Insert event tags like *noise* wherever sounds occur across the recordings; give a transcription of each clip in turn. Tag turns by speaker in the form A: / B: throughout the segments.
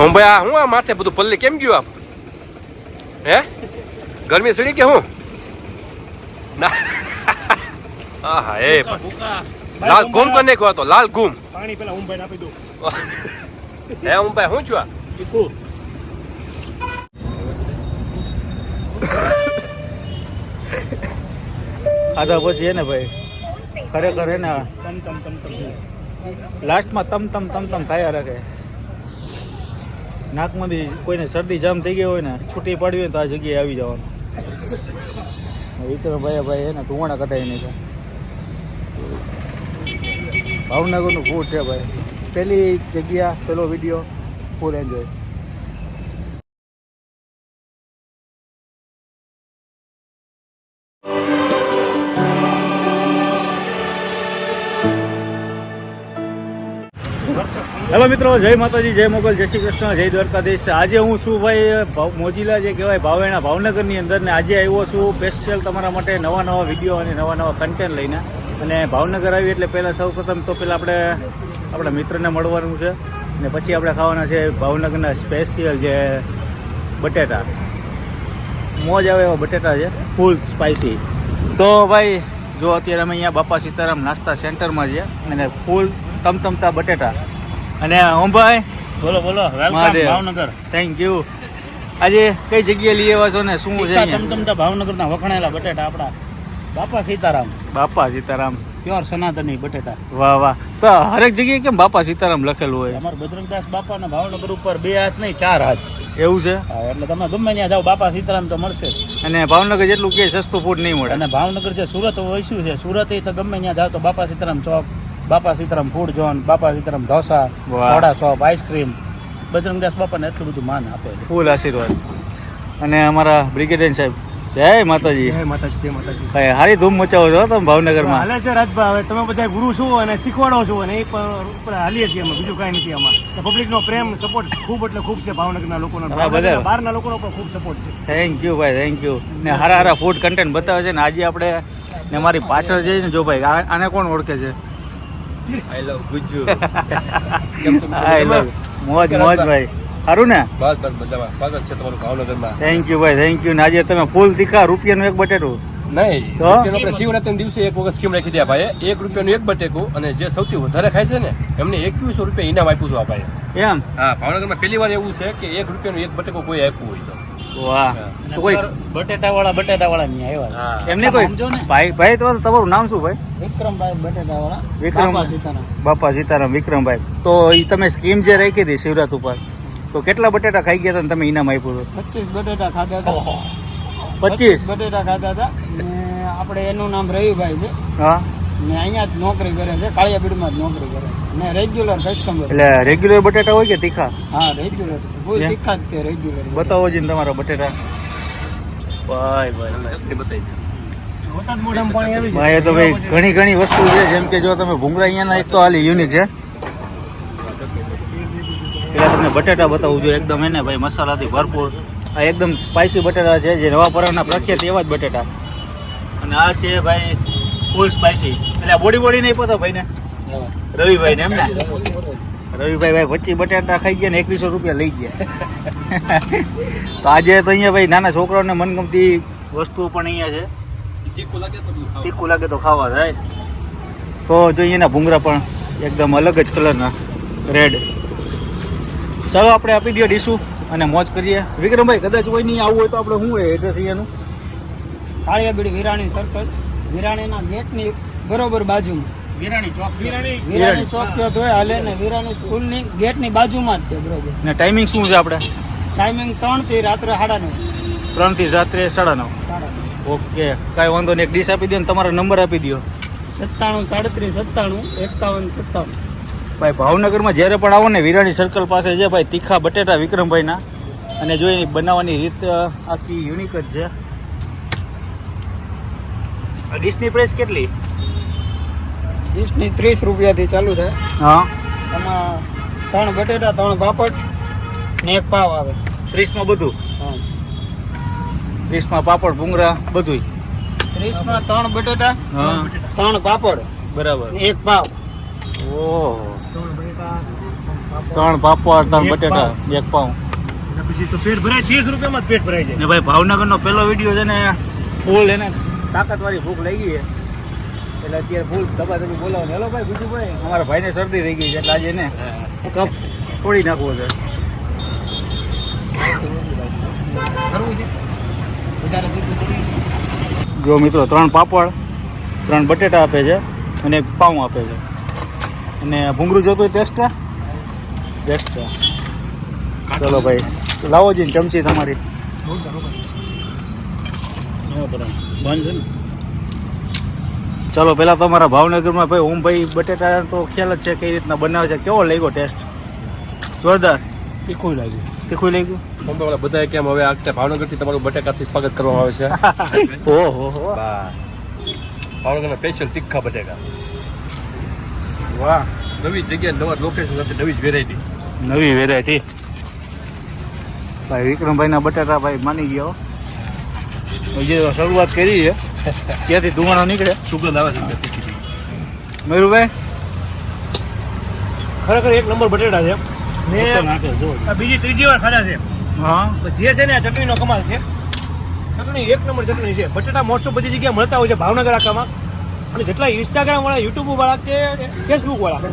A: હું ભાઈ આ હું આ માથે બધું પલ્લે કેમ ગયું આપ હે ગરમી સડી કે હું ના આહા એ લાલ ગુમ તો નહીં કહો તો લાલ ગુમ
B: પાણી પેલા હું ભાઈ આપી દઉં
A: હે હું ભાઈ હું છું આ
C: ખાધા પછી હે ને ભાઈ ખરેખર એને
B: તમ તમ તમ તમ
C: લાસ્ટમાં તમ તમ તમ તમ થયા રાખે નાકમાંથી કોઈને શરદી, જામ થઈ ગઈ હોય ને, છૂટી પડવી હોય તો આ જગ્યાએ આવી જવાનું. વિક્રમભાઈ ભાઈ એને ધુવાણા નહીં થાય. ભાવનગરનું ફૂડ છે ભાઈ. પહેલી જગ્યા પેલો વીડિયો ફૂલ એન્જોય હેલો મિત્રો, જય માતાજી, જય મોગલ, જય શ્રી કૃષ્ણ, જય દ્વારકાધીશ. આજે હું છું ભાઈ મોજીલા જે કહેવાય, ભાવેણા ભાવનગરની અંદર ને આજે આવ્યો છું સ્પેશિયલ તમારા માટે નવા નવા વીડિયો અને નવા નવા કન્ટેન્ટ લઈને. અને ભાવનગર આવી એટલે પહેલાં સૌપ્રથમ તો પહેલાં આપણે, આપણા મિત્રને મળવાનું છે. ને પછી આપણે ખાવાના છે ભાવનગરના સ્પેશિયલ જે બટેટા. મોજ આવે એવા બટેટા છે, ફૂલ સ્પાઇસી તો ભાઈ, જો અત્યારે અમે અહીંયા બાપા સીતારામ નાસ્તા સેન્ટરમાં છીએ અને ફૂલ તમતમતા બટેટા. અને ઓમ ભાઈ
B: બોલો. બોલો વેલકમ ભાવનગર.
C: થેન્ક યુ આજે કઈ જગ્યાએ લઈ આવ્યા છો ને? શું છે?
B: ચમચમતા ભાવનગરના વખણાયેલા બટેટા આપણા. બાપા સીતારામ.
C: બાપા સીતારામ.
B: પ્યોર સનાતની બટેટા.
C: વાહ વાહ. તો હરેક જગ્યાએ કેમ બાપા સીતારામ લખેલું હોય?
B: અમારા બજરંગદાસ બાપાના ભાવનગર ઉપર બે હાથ નહીં ચાર હાથ.
C: એવું છે?
B: એટલે તમે ગમે ત્યાં જાઓ બાપા સીતારામ તો મળશે.
C: અને ભાવનગર જેટલું કે સસ્તું ફૂડ નહીં મળે.
B: અને ભાવનગર જે સુરત શું છે? સુરત તો ગમે ત્યાં જાઓ તો બાપા સીતારામ ચોક બાપા સીતારામ ફૂડ ઝોન બાપા Sitaram dosa. Soda shop ice cream Bajrangdas બાપાને એટલું બધું માન આપે
C: ફૂલ આશીર્વાદ. અને અમારા બ્રિગેડિયર સાહેબ જય માતાજી.
B: જય માતાજી જય માતાજી.
C: ભાઈ હારી ધૂમ મચાવો છો તમે ભાવનગરમાં.
B: હાલે છે રાજભા હવે તમે બધા ગુરુ છો અને શીખવાડો છો અને એ પણ ઉપર હાલીએ છીએ અમે બીજું કાંઈ નથી આમાં. પબ્લિકનો પ્રેમ સપોર્ટ ખૂબ એટલે ખૂબ છે ભાવનગરના લોકોનો બહારના લોકોનો પણ ખૂબ સપોર્ટ છે.
C: થેન્ક યુ ભાઈ થેન્ક યુ ને હારા હારા ફૂડ કન્ટેન્ટ બતાવે છે ને આજે આપણે ને મારી પાછળ જઈને જો ભાઈ આ- આને કોણ ઓળખે છે?
A: I love Gujju
C: I love મોજ મોજ ભાઈ. સારું ને?
A: બસ બસ મજામાં. સ્વાગત છે તમારું ભાવનગરમાં.
C: થેન્ક યુ ભાઈ થેન્ક યુ આજે તમે ફૂલ તીખા રૂપિયાનું એક બટેટું.
A: નહીં આપણે શિવરાત્રી દિવસે એક વખત સ્કીમ રાખી દે ભાઈ એક રૂપિયાનું એક બટેકું અને જે સૌથી વધારે ખાય છે ને એમને એકવીસો રૂપિયા ઇનામ આપ્યું હતું આ ભાઈ
C: એમ?
A: હા ભાવનગરમાં પહેલી વાર એવું છે કે એક રૂપિયાનું એક બટેકો કોઈ આપ્યું હોય તો.
C: વાહ. તો કોઈ
B: બટેટા વાળા બટેટા વાળા નહીં આવ્યા
C: એમને કોઈ. ભાઈ ભાઈ તમારું તમારું નામ શું ભાઈ?
B: વિક્રમભાઈ બટેટા વાળા
C: વિક્રમ
B: સીતારામ.
C: બાપા સીતારામ વિક્રમભાઈ. તો એ તમે સ્કીમ જે રાખી હતી શિવરાત ઉપર તો કેટલા બટેટા ખાઈ ગયા હતા તમે ઇનામ આપ્યું હતું?
B: પચીસ બટેટા ખાધા હતા.
C: પચીસ?
B: બટેટા ખાધા હતા. આપણે એનું નામ રવિભાઈ છે.
C: હા.
B: ને અહીંયા જ નોકરી કરે છે કાળિયાબીડમાં જ નોકરી કરે છે. ને રેગ્યુલર કસ્ટમર
C: એટલે રેગ્યુલર બટેટા હોય કે તીખા?
B: હા રેગ્યુલર ફૂલ
C: Yeah.
B: તીખા જ છે રેગ્યુલર
C: બતાવો જીને તમારા બટેટા. ભાઈ ભાઈ
A: ચટણી બતાવી
C: ભાઈ તો ભાઈ ઘણી ઘણી વસ્તુ છે જેમ કે જો તમે ભૂંગળા અહીંયાના એક તો હાલી યુનિક છે. પેલા તમને બટેટા બતાવું જોઈએ એકદમ એને ભાઈ મસાલાથી ભરપૂર. આ એકદમ સ્પાઇસી બટેટા છે જે નવા પરાના પ્રખ્યાત એવા જ બટેટા. અને આ છે ભાઈ ફૂલ સ્પાઇસી એટલે બોડી બોડી નહીં પતો ભાઈ ને રવિભાઈ ને એમ ને? રવિભાઈ ભાઈ પચીસ બટાટા ખાઈ ગયા ને એકવીસો રૂપિયા લઈ ગયા. તો આજે તો અહીંયા ભાઈ નાના છોકરાઓને મનગમતી વસ્તુઓ પણ અહીંયા છે.
A: તીખું લાગે તો ખાવ.
C: તીખું લાગે તો ખાવા જાય. તો જો અહીંયાના ભૂંગરા પણ એકદમ અલગ જ કલરના. રેડ ચાલો આપણે આપી દઈએ ડીશું અને મોજ કરીએ. વિક્રમભાઈ કદાચ કોઈ નહીં આવવું હોય તો આપણે શું હોય એડ્રેસ અહીંયાનું?
B: કાળિયાબીડી વિરાણી સર્કલ વિરાણીના ગેટની બરોબર બાજુમાં. વિરાણી ચોક વિરાણી. વિરાણી ચોક કયો તોય હાલે ને વિરાણી સ્કૂલની ગેટની બાજુમાં જ છે બરોબર.
C: ને ટાઈમિંગ શું છે આપણે
B: ટાઈમિંગ ત્રણથી રાત્રે સાડા નવ.
C: ત્રણથી રાત્રે સાડા નવ.
B: સાડા
C: ઓકે. કાંઈ વાંધો નહીં. એક ડીશ આપી દો ને તમારો નંબર આપી દો.
B: સત્તાણું સાડત્રીસ સત્તાણું એકાવન સત્તાવન.
C: ભાઈ ભાવનગરમાં જ્યારે પણ આવો ને વિરાણી સર્કલ પાસે છે ભાઈ તીખા બટેટા વિક્રમભાઈના અને જો એની બનાવવાની રીત આખી યુનિક જ છે. આ ડીશની પ્રાઇસ કેટલી?
B: ડીશની ત્રીસ રૂપિયાથી ચાલુ થાય.
C: હા.
B: એમાં ત્રણ બટેટા ત્રણ પાપડ ને એક પાવ આવે.
C: ત્રીસમાં બધું?
B: હા.
C: ત્રીસમાં પાપડ ભૂંગરા બધુંય?
B: ત્રીસમાં ત્રણ બટેટા ત્રણ પાપડ
C: બરાબર.
B: એક પાવ.
C: ઓહો. ત્રણ પાપડ. ત્રણ બટેટા એક પાવ.
D: પછી તો પેટ ભરાય ત્રીસ રૂપિયામાં જ પેટ ભરાય જાય.
C: ને ભાઈ ભાવનગરનો પહેલો વીડિયો છે ને ફૂલ એને તાકાતવાળી ભૂખ લાગી છે. એટલે અત્યારે ફૂલ દબાદબી બોલાવો હેલો ભાઈ બીજું ભાઈ અમારા ભાઈને શરદી થઈ ગઈ છે એટલે આજે ને કપ છોડી નાખવો છે. જો મિત્રો ત્રણ પાપડ ત્રણ બટેટા આપે છે અને એક પાઉં આપે છે. અને ભૂંગળું જોતું હોય એક્સ્ટ્રા એક્સ્ટ્રા ચલો ભાઈ લાવો જઈને ચમચી તમારી. બંધ છે ને? ચલો પેલા તમારા ભાવનગરમાં ભાઈ ઓમ ભાઈ બટેટા તો ખ્યાલ જ છે કઈ રીતના બનાવે છે. કેવો લાગ્યો ટેસ્ટ જોરદાર?
D: તીખું લાગ્યું.
C: તીખું લાગ્યું?
A: મુંબઈવાળા બધા કેમ હવે આ વખતે ભાવનગરથી તમારું બટેકાથી સ્વાગત કરવામાં આવે છે. *laughs*
C: ઓહો હો
A: ભાવનગરના સ્પેશિયલ તીખા બટેકા.
C: વાહ.
A: નવી જગ્યાએ નવા લોકેશન સાથે નવી જ વેરાયટી
C: નવી વેરાયટી ભાઈ વિક્રમભાઈના બટાટા ભાઈ માની ગયો જે શરૂઆત કરી છે ત્યાંથી ધુમાડો નીકળે.
A: સુગંધ આવે છે.
C: મયુરભાઈ
D: ખરેખર એક નંબર બટેટા છે.
C: મેં
D: આ બીજી ત્રીજી વાર ખાધા છે.
C: હા.
D: પણ જે છે ને આ ચટણીનો કમાલ છે. ચટણી એક નંબર ચટણી છે. બટેટા મોસ્ટ બધી જગ્યાએ મળતા હોય છે ભાવનગર આખામાં. અને જેટલા ઇન્સ્ટાગ્રામ વાળા યુટ્યુબ વાળા કે ફેસબુક વાળા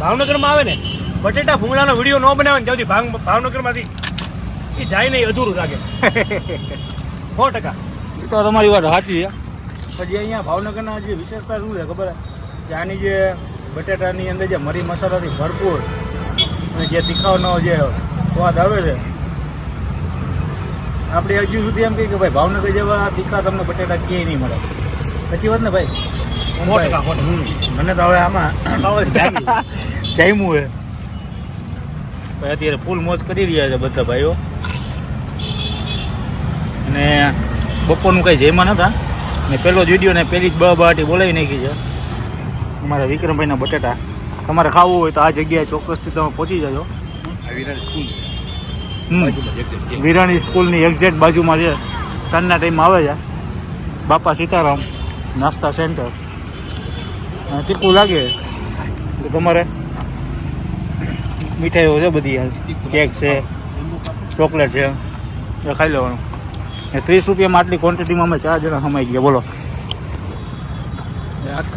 D: ભાવનગરમાં આવે ને બટેટા ભૂંગળાનો વીડિયો ન બનાવે ને ત્યાંથી ભાવ ભાવનગરમાંથી એ જાય નહીં અધૂરું લાગે. *laughs* સો ટકા.
C: તો તમારી વાત સાચી છે. પછી અહીંયા ભાવનગરના જે વિશેષતા શું છે ખબર? કે આની જે બટેટાની અંદર જે મરી મસાલાથી ભરપૂર અને જે તીખાવનો જે સ્વાદ આવે છે આપણે હજુ સુધી એમ કહીએ કે ભાઈ ભાવનગર જેવા તીખા તમને બટેટા ક્યાંય નહીં મળે. પછી વાત ને ભાઈ. મને તો હવે આમાં જામ્યું હે *laughs* ભાઈ અત્યારે ફૂલ મોજ કરી રહ્યા છે બધા ભાઈઓ. અને બપોરનું કંઈ જયમાં નતા ને પહેલો જ વીડિયો ને પહેલી જ બ બાટી બોલાવી નાખી છે. અમારા વિક્રમભાઈના બટેટા. તમારે ખાવું હોય તો આ જગ્યાએ ચોક્કસથી તમે પહોંચી જજો. વિરાણી સ્કૂલની એક્ઝેક્ટ બાજુમાં છે. સાંજના ટાઈમમાં આવે છે. બાપા સીતારામ નાસ્તા સેન્ટર. તીખું લાગે? તો તમારે મીઠાઈઓ છે બધી. કેક છે ચોકલેટ છે. એ ખાઈ લેવાનું. ને ત્રીસ રૂપિયામાં આટલી ક્વોન્ટિટીમાં અમે ચાર જણા સમાઈ ગયા. બોલો.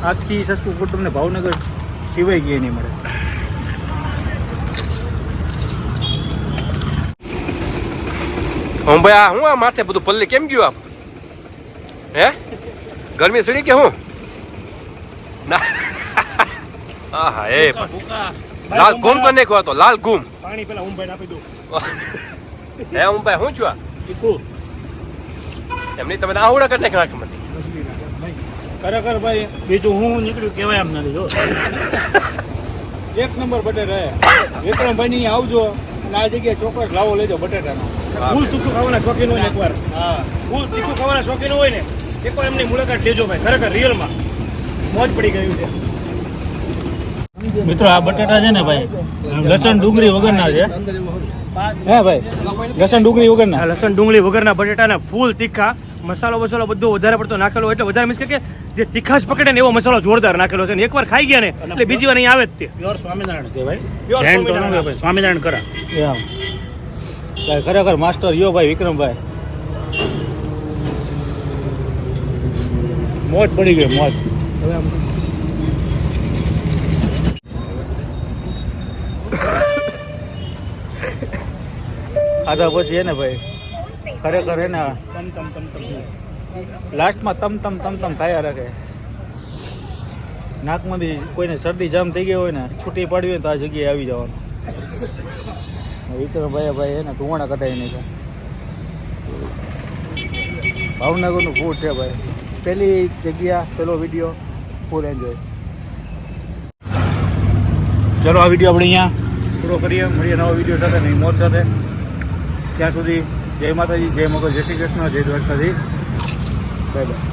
C: આજથી સસ્તું ફૂડ તમને ભાવનગર સિવાય ગયા નહીં મળે.
A: હું ભાઈ આ હું આ માથે બધું પલ્લે કેમ ગયું આપ હે? ગરમી સડી કે હું? ના. આહા એ લાલ ગુમ તો નહીં ખવાતો લાલ ગુમ
D: પાણી પેલા હું ભાઈને આપી દઉં.
A: હે હું ભાઈ હું છું આ? એમની તમે આવડા કરી નાખે મને
C: ખરેખર ભાઈ બીજું હું નીકળ્યું કહેવાય એમ નથી જો એક નંબર બટેટા વિક્રમભાઈ ની આવજો અને આ જગ્યાએ ચોક્કસ લાવો લેજો બટેટાનો.
D: ફૂલ તીખું ખાવાના શોખીન હોય ને એકવાર.
C: હા.
D: ફૂલ તીખું ખાવાના શોખીન હોય ને એકવાર એમની મુલાકાત લેજો ભાઈ. ખરેખર રિયલમાં. મોજ પડી ગયું છે.
C: મિત્રો આ બટેટા છે ને ભાઈ લસણ ડુંગળી વગરના છે. હે ભાઈ લસણ ડુંગળી વગરના.
D: લસણ ડુંગળી વગરના બટેટાના ફૂલ તીખા. મસાલો બસાલો બધો વધારે પડતો નાખેલો એટલે વધારે મીન્સ કે જે તીખાશ પકડે ને એવો મસાલો જોરદાર નાખેલો છે ને એકવાર ખાઈ ગયા ને એટલે બીજી વાર અહીં આવે જ તે.
C: પ્યોર સ્વામિનારાયણ કહેવાય.
D: સ્વામિનારાયણ.
C: સ્વામિનારાયણ કરા. એમ. ભાઈ ખરેખર માસ્ટર યો ભાઈ વિક્રમભાઈ. મોજ પડી ગઈ મોજ. આધા પછી એને ભાઈ? ખરેખર એને લાસ્ટમાં તમ તમ તમ તમ થયા રાખે. નાકમાંથી કોઈને શરદી જામ થઈ ગઈ હોય ને છૂટી પાડવી હોય તો આ જગ્યાએ આવી જવાનું. વિક્રમભાઈ ભાઈ એને ધુવાણા કટાઈ નહીં ભાવનગરનું ફૂડ છે ભાઈ. પહેલી જગ્યા પહેલો વીડિયો ફૂલ એન્જોય ચલો આ વીડિયો આપણે અહીંયા પૂરો કરીએ. મળીએ નવા વીડિયો સાથે નહીં મોજ સાથે. ત્યાં સુધી જય માતાજી જય મગર જય શ્રી કૃષ્ણ જય દ્વારકાધીશ. Bye bye.